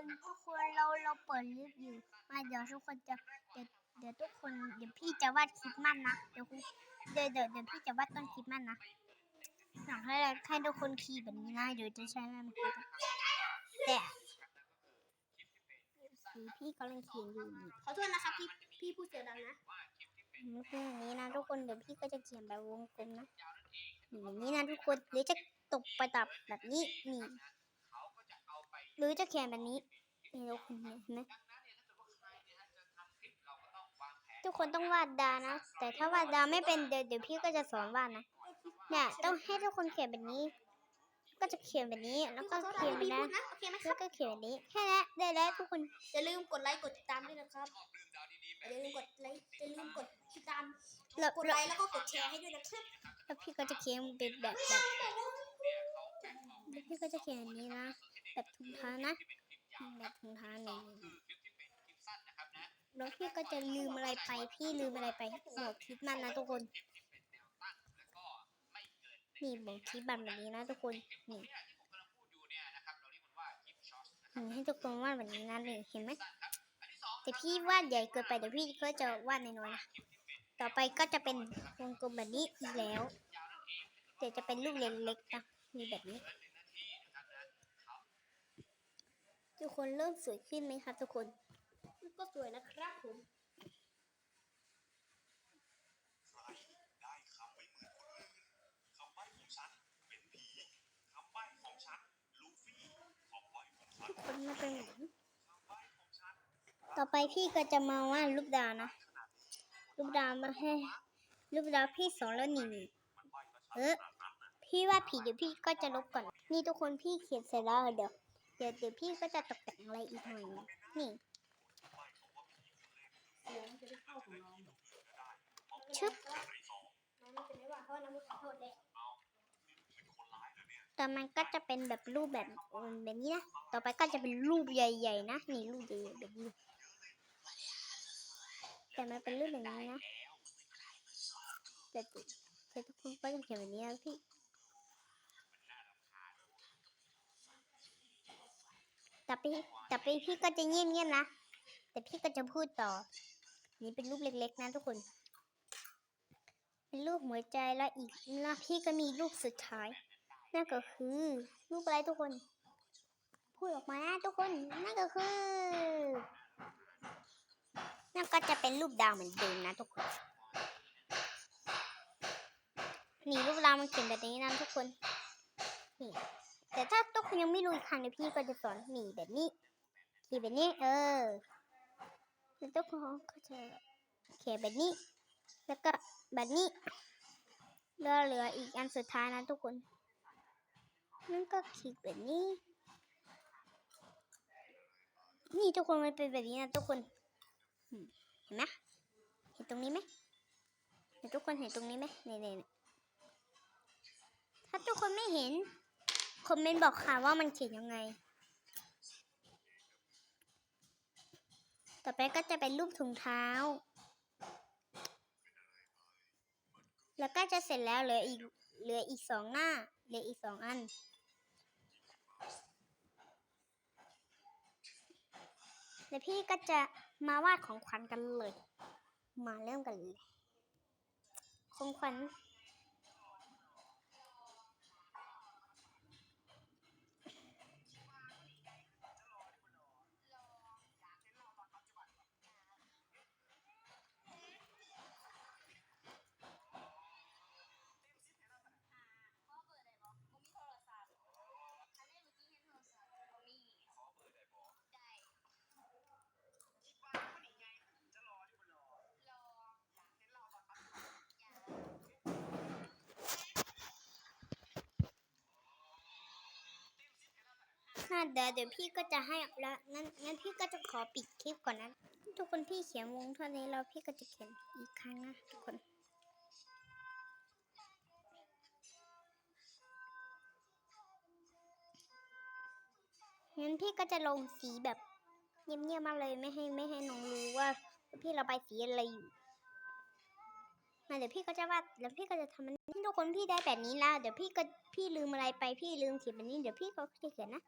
คนทุกคนเราเราเปิดลิฟต์อยู่ มาเดี๋ยวทุกคนจะเดี๋ยวเดี๋ยวทุกคนเดี๋ยวพี่จะวาดคริสต์มาสนะเดี๋ยวคุณเดี๋ยวเดี๋ยวเดี๋ยวพี่จะวาดต้นคริสต์มาสนะอยากให้ให้ทุกคนขี่แบบนี้นะเดี๋ยวจะใช้มันครับแต่สีพี่กำลังเขียนอยู่นี่ขอโทษนะครับพี่พี่พูดเสียงดังนะมันคืออย่างนี้นะทุกคนเดี๋ยวพี่ก็จะเขียนแบบวงกลมนะอย่างนี้นะทุกคนหรือจะตกประดับแบบนี้นี่ หรือจะเขียนแบบนี้นี่ทุกคนเห็นไหมทุกคนต้องวาดดานะ แต่ถ้าวาดดาไม่เป็นเดี๋ยวเดี๋ยวพี่ก็จะสอนวาดนะเนี่ยต้องให้ทุกคนเขียนแบบนี้ ก็จะเขียนแบบนี้แล้วก็ขอโทษเขียนพี่แบบพูนั้นดนะโอเคไหมคแล้รัวบก็เขียนแบบนี้แค่นั้นได้แล้วทุกคนอย่าลืมกดไลค์กดติดตามด้วยนะครับอย่าลืมกดไลค์อย่าลืมกดติดตามแล้วกดไลค์แล้วก็กดแชร์ให้ด้วยนะครับแล้วพี่ก็จะเขียนเป็นแบบแบบแล้วพี่ก็จะเขียนอย่างนี้นะ แบบถุงเท้านะแบบถุงเท้านี่แล้วพี่ก็จะลืมอะไรไป พี่ลืมอะไรไปบอกคิดมันนะทุกคนนี่บอกคิดบันแบบนี้นะทุกคนนี่นี่ให้ทุกคนวาดแบบนี้นะนี่เห็นไหมแต่พี่วาดใหญ่เกินไปเดี๋ยวพี่ก็จะวาดน้อยๆนะต่อไปก็จะเป็นวงกลมแบบนี้อีกแล้วแต่จะเป็นลูกเล็กๆนะมีแบบนี้ ทุกคนเริ่มสวยขึ้นไหมครับทุกคน ก็สวยนะครับผมได้คำไม่เหมือนคนอื่นคำใบ้ของฉันเป็นผีคำใบ้ของฉันลูฟี่คำใบ้ของฉันทุกคนมาเป็นแบบนี้คำใบ้ของฉันต่อไปพี่ก็จะมาวาดรูปดาวนะรูปดาวมาให้รูปดาวพี่สอนแล้วนี่นี่มันใบ้มาชัดเออพี่วาดผีเดี๋ยวพี่ก็จะลบก่อน นี่ทุกคนพี่เขียนเสร็จแล้วเดี๋ยว เดี๋ยวเดี๋ยวพี่ก็จะตกแต่งอะไรอีกหน่อยนึงนี่เสียงจะได้เข้าของน้องชึบน้องไม่เป็นไรว่าเพราะน้องไม่ขอโทษเลยแต่มันก็จะเป็นแบบรูปแบบแบบนี้นะ ต่อไปก็จะเป็นรูปใหญ่ ๆ นะ นี่รูปใหญ่ๆแบบนี้ แต่มันเป็นรูปแบบนี้นะแต่แต่ทุกคนก็จะเขียนแบบนี้นะพี่ แต่พี่แต่พี่พี่ก็จะเงียบๆนะ แต่พี่ก็จะพูดต่อ นี่เป็นรูปเล็ก ๆ นะทุกคน เป็นรูปหัวใจแล้วอีกแล้วพี่ก็มีรูปสุดท้าย นั่นก็คือรูปอะไรทุกคน พูดออกมานะทุกคน นั่นก็คือ นั่นก็จะเป็นรูปดาวเหมือนเดิมนะทุกคนนี่รูปดาวมันเขียนแบบนี้นะทุกคนนี่ แต่ถ้าทุกคนยังไม่รู้อีกครั้งเดี๋ยวพี่ก็จะสอนนี่แบบนี้เขียนแบบนี้เออแล้วทุกคนก็จะเขียแบบนี้ แล้วก็แบบนี้แล้วเหลืออีกอันสุดท้ายนะทุกคนนั่นก็ขีดแบบนี้ นี่ทุกคนมันเป็นแบบนี้นะทุกคนเห็นไหมเห็นตรงนี้ไหมเห็นทุกคนเห็นตรงนี้ไหมนี่นี่นี่ถ้าทุกคนไม่เห็น คอมเมนต์บอกค่ะว่ามันเขียนยังไง ต่อไปก็จะเป็นรูปถุงเท้า แล้วก็จะเสร็จแล้วเหลืออีกเหลืออีกสองหน้าเหลืออีกสองอันเดี๋ยวพี่ก็จะมาวาดของขวัญกันเลย มาเริ่มกันเลย ของขวัญ ค่ะเดี๋ยวเดี๋ยวพี่ก็จะให้แล้วงั้นงั้นพี่ก็จะขอปิดคลิปก่อนนะทุกคนพี่เขียนวงเท่านี้แล้วพี่ก็จะเขียนอีกครั้งนะทุกคนงั้นพี่ก็จะลงสีแบบเงียบๆมาเลยไม่ให้ไม่ให้น้องรู้ว่า พี่ระบายสีอะไรอยู่มาเดี๋ยวพี่ก็จะวาดแล้วพี่ก็จะทำมันทุกคนพี่ได้แบบนี้แล้ว เดี๋ยวพี่ก็พี่ลืมอะไรไปพี่ลืมเขียนแบบนี้เดี๋ยวพี่ก็จะเขียนนะ